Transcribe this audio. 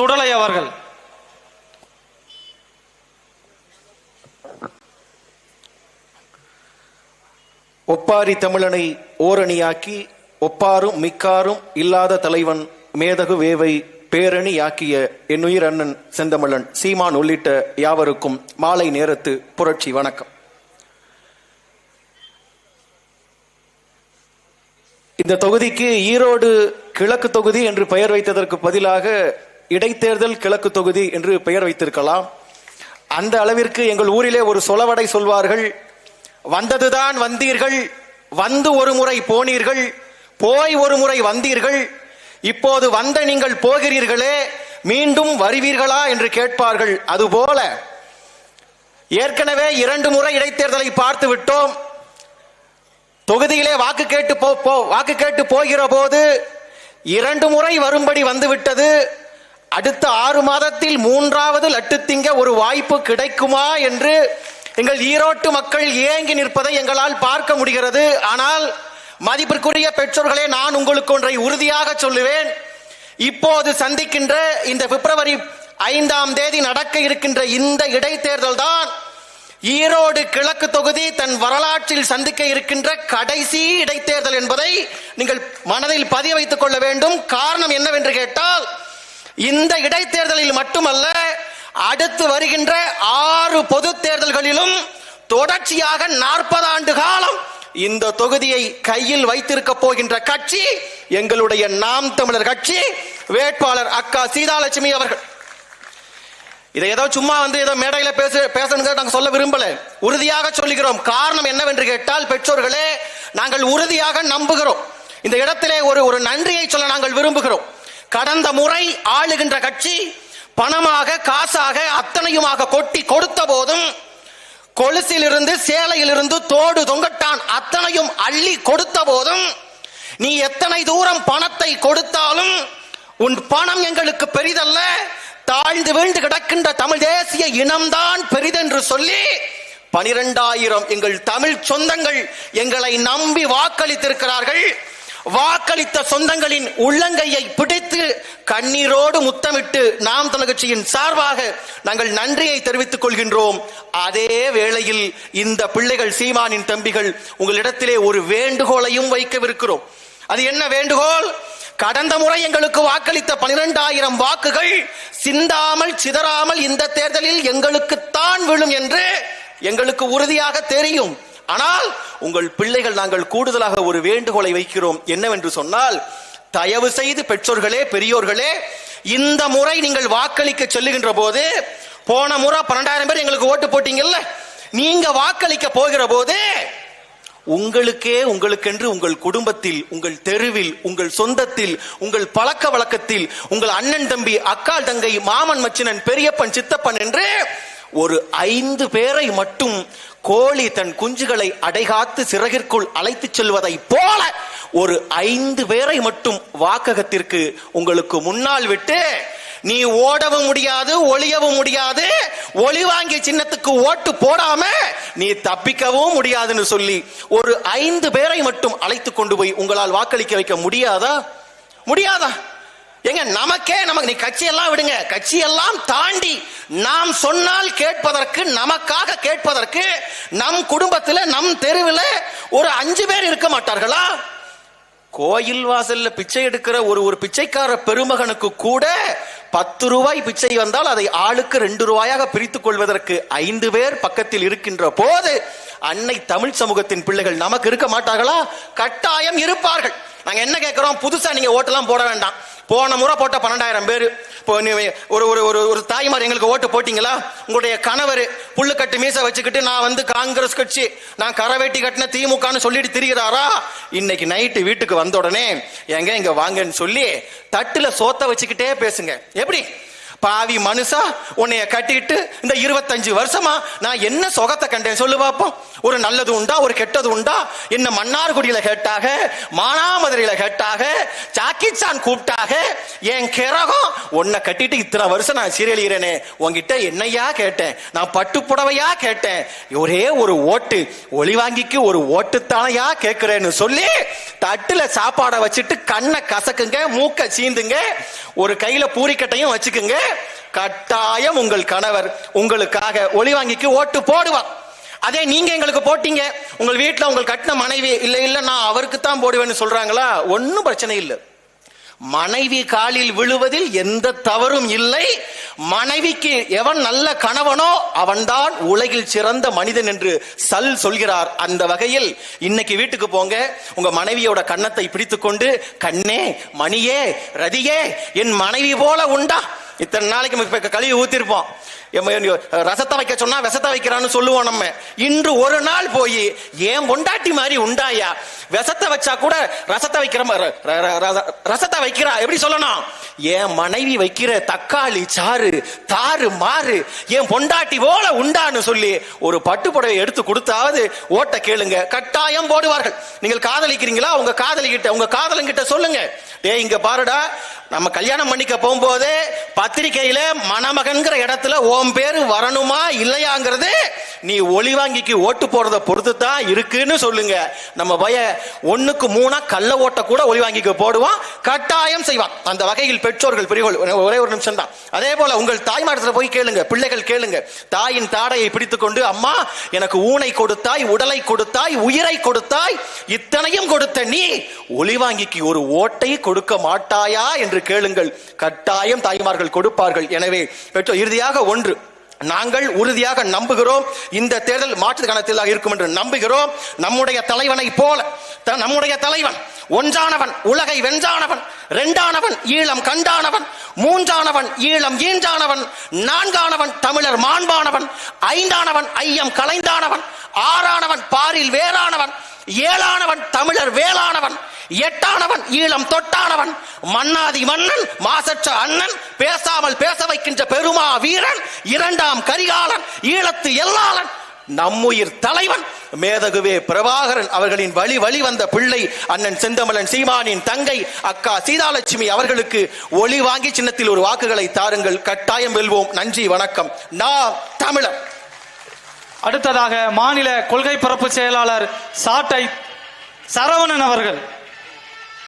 சுடலை அவர்கள். ஒப்பாரி தமிழனை ஓரணியாக்கி ஒப்பாரும் மிக்காரும் இல்லாத தலைவன் மேதகு வேவை பேரணியாக்கிய என்னுயிர் அண்ணன் செந்தமிழன் சீமான் உள்ளிட்ட யாவருக்கும் மாலை நேரத்து புரட்சி வணக்கம். இந்த தொகுதிக்கு ஈரோடு கிழக்கு தொகுதி என்று பெயர் வைத்ததற்கு பதிலாக இடைத்தேர்தல் கிழக்கு தொகுதி என்று பெயர் வைத்திருக்கலாம். அந்த அளவிற்கு எங்கள் ஊரிலே ஒரு சொலவடை சொல்வார்கள் வந்ததுதான் வந்தீர்கள் வந்து ஒரு முறை போனீர்கள் போய் ஒரு முறை வந்தீர்கள் இப்போது வந்த நீங்கள் போகிறீர்களே மீண்டும் வருவீர்களா? என்று கேட்பார்கள். அதுபோல ஏற்கனவே இரண்டு முறை இடைத்தேர்தலை பார்த்து விட்டோம். தொகுதியிலே வாக்கு கேட்டு போ போ- வாக்கு கேட்டு போகிற போது இரண்டு முறை வரும்படி வந்துவிட்டது அடுத்த ஆறு மாதத்தில் மூன்றாவது லட்டு திங்க ஒரு வாய்ப்பு கிடைக்குமா என்று எங்கள் ஈரோட்டு மக்கள் ஏங்கி நிற்பதை எங்களால் பார்க்க முடிகிறது. ஆனால் மதிப்பிற்குரிய பெற்றோர்களே நான் உங்களுக்கு ஒன்றை உறுதியாக சொல்லுவேன். இப்போது சந்திக்கின்ற இந்த பிப்ரவரி ஐந்தாம் தேதி நடக்க இருக்கின்ற இந்த இடைத்தேர்தல் தான் ஈரோடு கிழக்கு தொகுதி தன் வரலாற்றில் சந்திக்க இருக்கின்ற கடைசி இடைத்தேர்தல் என்பதை நீங்கள் மனதில் பதிய வைத்துக் கொள்ள வேண்டும். காரணம் என்னவென்று கேட்டால் இந்த இடைத்தேர்தலில் மட்டுமல்ல அடுத்து வருகின்ற ஆறு பொது தேர்தல்களிலும் தொடர்ச்சியாக நாற்பது ஆண்டு காலம் இந்த தொகுதியை கையில் வைத்திருக்க போகின்ற கட்சி எங்களுடைய நாம் தமிழர் கட்சி வேட்பாளர் அக்கா சீதாலட்சுமி அவர்கள். இதை ஏதோ சும்மா வந்து ஏதோ மேடையில பேச பேசணுங்க நாங்கள் சொல்ல விரும்பல. உறுதியாக சொல்லுகிறோம். காரணம் என்னவென்று கேட்டால் பெற்றோர்களே நாங்கள் உறுதியாக நம்புகிறோம். இந்த இடத்திலே ஒரு ஒரு நன்றியை சொல்ல நாங்கள் விரும்புகிறோம். கடந்த முறை ஆளுகின்ற கட்சி பணமாக காசாக அத்தனையுமாக கொட்டி கொடுத்த போதும் கொலுசிலிருந்து சேலையிலிருந்து தோடு தொங்கட்டான் அத்தனையும் அள்ளி கொடுத்த போதும் நீ எத்தனை தூரம் பணத்தை கொடுத்தாலும் உன் பணம் எங்களுக்கு பெரிதல்ல. தாழ்ந்து வீழ்ந்து கிடக்கின்ற தமிழ் தேசிய இனம்தான் பெரிதென்று சொல்லி பனிரெண்டாயிரம் எங்கள் தமிழ் சொந்தங்கள் எங்களை நம்பி வாக்களித்திருக்கிறார்கள். வாக்களித்த சொந்தங்களின் உள்ளங்கையை பிடித்து கண்ணீரோடு முத்தமிட்டு நாம் தொலைக்கட்சியின் சார்பாக நாங்கள் நன்றியை தெரிவித்துக் கொள்கின்றோம். அதே வேளையில் இந்த பிள்ளைகள் சீமானின் தம்பிகள் உங்களிடத்திலே ஒரு வேண்டுகோளையும் வைக்கவிருக்கிறோம். அது என்ன வேண்டுகோள்? கடந்த முறை எங்களுக்கு வாக்களித்த பனிரெண்டாயிரம் வாக்குகள் சிந்தாமல் சிதறாமல் இந்த தேர்தலில் எங்களுக்குத்தான் விழும் என்று எங்களுக்கு உறுதியாக தெரியும். ஆனால் உங்கள் பிள்ளைகள் நாங்கள் கூடுதலாக ஒரு வேண்டுகோளை வைக்கிறோம் என்னவென்று சொன்னால் தயவு செய்து பெற்றோர்களே பெரியோர்களே இந்த முறை நீங்கள் வாக்களிக்க சொல்லுகின்ற போது போன முறை பன்னெண்டாயிரம் பேர் எங்களுக்கு ஓட்டு போட்டீங்கல்ல நீங்க வாக்களிக்க போகிற போது உங்களுக்கே உங்களுக்கென்று உங்கள் குடும்பத்தில் உங்கள் தெருவில் உங்கள் சொந்தத்தில் உங்கள் பழக்க வழக்கத்தில் உங்கள் அண்ணன் தம்பி அக்காள் தங்கை மாமன் மச்சினன் பெரியப்பன் சித்தப்பன் என்று ஒரு ஐந்து பேரை மட்டும் கோழி தன் குஞ்சுகளை அடைகாத்து சிறகிற்குள் அழைத்துச் செல்வதை போல ஒரு ஐந்து பேரை மட்டும் வாக்ககத்திற்கு உங்களுக்கு முன்னால் விட்டு நீ ஓடவும் முடியாது ஒளியவும் முடியாது ஒளி வாங்கிய சின்னத்துக்கு ஓட்டு போடாம நீ தப்பிக்கவும் முடியாதுன்னு சொல்லி ஒரு ஐந்து பேரை மட்டும் அழைத்து கொண்டு போய் உங்களால் வாக்களிக்க வைக்க முடியாதா? முடியாதா? எங்க நமக்கே நமக்கு நீ கட்சியெல்லாம் விடுங்க. கட்சியெல்லாம் தாண்டி நாம் சொன்னால் கேட்பதற்கு நமக்காக கேட்பதற்கு நம் குடும்பத்தில் நம் தெருவில் ஒரு அஞ்சு பேர் இருக்க மாட்டார்களா? கோயில் வாசல்ல பிச்சை எடுக்கிற ஒரு ஒரு பிச்சைக்கார பெருமகனுக்கு கூட பத்து ரூபாய் பிச்சை வந்தால் அதை ஆளுக்கு ரெண்டு ரூபாயாக பிரித்துக் கொள்வதற்கு ஐந்து பேர் பக்கத்தில் இருக்கின்ற போது அன்னை தமிழ் சமூகத்தின் பிள்ளைகள் நமக்கு இருக்க மாட்டார்களா? கட்டாயம் இருப்பார்கள். நாங்க என்ன கேட்கிறோம்? புதுசா நீங்க ஓட்டெல்லாம் போட வேண்டாம். போன முறை போட்ட பன்னெண்டாயிரம் பேர். இப்போ நீ ஒரு ஒரு ஒரு ஒரு தாய்மார் எங்களுக்கு ஓட்டு போட்டீங்களா? உங்களுடைய கணவர் புல்லுக்கட்டு மீச வச்சுக்கிட்டு நான் வந்து காங்கிரஸ் கட்சி நான் கரவேட்டி கட்டின திமுகன்னு சொல்லிட்டு திரிகிறாரா இன்னைக்கு நைட்டு வீட்டுக்கு வந்த உடனே எங்க இங்க வாங்கன்னு சொல்லி தட்டுல சோத்த வச்சுக்கிட்டே பேசுங்க. எப்படி? பாவி மனுஷா உன்னைய கட்டிட்டு இந்த இருபத்தஞ்சு வருஷமா நான் என்ன சுகத்தை கண்டேன் சொல்லு பார்ப்போம் ஒரு நல்லது உண்டா ஒரு கெட்டது உண்டா? என்ன மன்னார்குடியில கேட்டாக மானாமதுரையில கேட்டாக சாக்கிச்சான் கூப்பிட்டாக என் கிரகம் உன்னை கட்டிட்டு இத்தனை வருஷம் நான் சீரழிகிறேனே உங்ககிட்ட என்னையா கேட்டேன்? நான் பட்டு புடவையா கேட்டேன்? ஒரே ஒரு ஓட்டு ஒளி வாங்கிக்கு ஒரு ஓட்டுத்தானையா கேட்கிறேன்னு சொல்லி தட்டுல சாப்பாடை வச்சுட்டு கண்ணை கசக்குங்க மூக்க சீந்துங்க ஒரு கையில பூரிக்கட்டையும் வச்சுக்குங்க. கட்டாயம் உங்கள் கணவர் உங்களுக்காக ஒளி வாங்கிக்கு ஓட்டு போடுவார் அதே நீங்க எங்களுக்கு போட்டீங்க. உங்கள் வீட்டுல உங்கள் கட்டின மனைவி இல்ல இல்ல நான் அவருக்கு தான் போடுவேன்னு சொல்றாங்களா? ஒன்னும் பிரச்சனை இல்லை. மனைவி காலில் விழுவதில் எந்த தவறும் இல்லை. மனைவிக்கு எவன் நல்ல கணவனோ அவன்தான் உலகில் சிறந்த மனிதன் என்று சல் சொல்கிறார். அந்த வகையில் இன்னைக்கு வீட்டுக்கு போங்க. உங்க மனைவியோட கன்னத்தை பிடித்துக்கொண்டு கண்ணே மணியே ரதியே என் மனைவி போல உண்டா? இத்தனை நாளைக்கு நம்ம இப்போ கழுவி ஊத்திருப்போம். ரசத்தை வைக்க சொன்னா விஷத்தை வைக்கிறான்னு சொல்லுவோம் நம்ம. இன்று ஒரு நாள் போய் ஏன் பொண்டாட்டி மாதிரி உண்டாயா? விஷத்தை வச்சா கூட ரசத்தை வைக்கிற மாதிரி ரசத்தை வைக்கிறா? எப்படி சொல்லணும்? என் மனைவி வைக்கிற தக்காளி சாறு தாறு மாறு என் பொண்டாட்டி போல உண்டான்னு சொல்லி ஒரு பட்டு புடவை எடுத்து கொடுத்தாவது ஓட்ட கேளுங்க. கட்டாயம் போடுவார்கள். நீங்கள் காதலிக்கிறீங்களா? உங்க காதலிக்கிட்ட உங்க காதலங்கிட்ட சொல்லுங்க. டே இங்க பாருடா நம்ம கல்யாணம் பண்ணிக்க போகும்போதே பத்திரிகையில மணமகன்கிற இடத்துல ஓம் பேரு வரணுமா இல்லையாங்கிறது நீ ஒளி வாங்கிக்கு ஓட்டு போறத பொறுத்து தான் இருக்குன்னு சொல்லுங்க. நம்ம பய ஒண்ணுக்கு மூணா கள்ள ஓட்ட கூட ஒளி வாங்கிக்கு போடுவான் கட்டாயம் செய்வான். அந்த வகையில் பெற்றோர்கள் பெரியவர்கள் ஒரே ஒரு நிமிஷம் தான் அதே போல உங்கள் தாய்மாரத்துல போய் கேளுங்க பிள்ளைகள் கேளுங்க. தாயின் தாடையை பிடித்துக்கொண்டு அம்மா எனக்கு ஊனை கொடுத்தாய் உடலை கொடுத்தாய் உயிரை கொடுத்தாய் இத்தனையும் கொடுத்த நீ ஒளி வாங்கிக்கு ஒரு ஓட்டை கொடுக்க மாட்டாயா? என்று கேளுங்கள். கட்டாயம் தாய்மார்கள் கொடுப்பார்கள். எனவே பெற்றோர் இறுதியாக ஒன்று நாங்கள் உறுதியாக நம்புகிறோம். இந்த தேர்தல் மாற்று கணத்தில் இருக்கும் என்று நம்புகிறோம். நம்முடைய தலைவனை போல த- நம்முடைய தலைவன் ஒன்றானவன் உலகை வென்றானவன் இரண்டானவன் ஈழம் கண்டானவன் மூன்றானவன் ஈழம் ஈன்றானவன் நான்கானவன் தமிழர் மாண்பானவன் ஐந்தானவன் ஐயம் கலைந்தானவன் ஆறானவன் பாரில் வேறானவன் ஏழானவன் தமிழர் வேளானவன் எட்டானவன் ஈழம் தொட்டானவன். மன்னாதி மன்னன் மாசற்ற அண்ணன் பேசாமல் பேச வைக்கின்ற பெருமா வீரன் இரண்டாம் கரிகாலன் ஈழத்து எல்லாளன் நம்முயிர் தலைவன். மேதகுவே பிரபாகரன் அவர்களின் வழி வழி வந்த பிள்ளை அண்ணன் செந்தமலன் சீமானின் தங்கை அக்கா சீதாலட்சுமி அவர்களுக்கு ஒளி வாங்கி சின்னத்தில் ஒரு வாக்குகளை தாருங்கள். கட்டாயம் வெல்வோம். நன்றி வணக்கம். நான் தமிழர். அடுத்ததாக மாநில கொள்கை பரப்பு செயலாளர் சாட்டை சரவணன் அவர்கள்.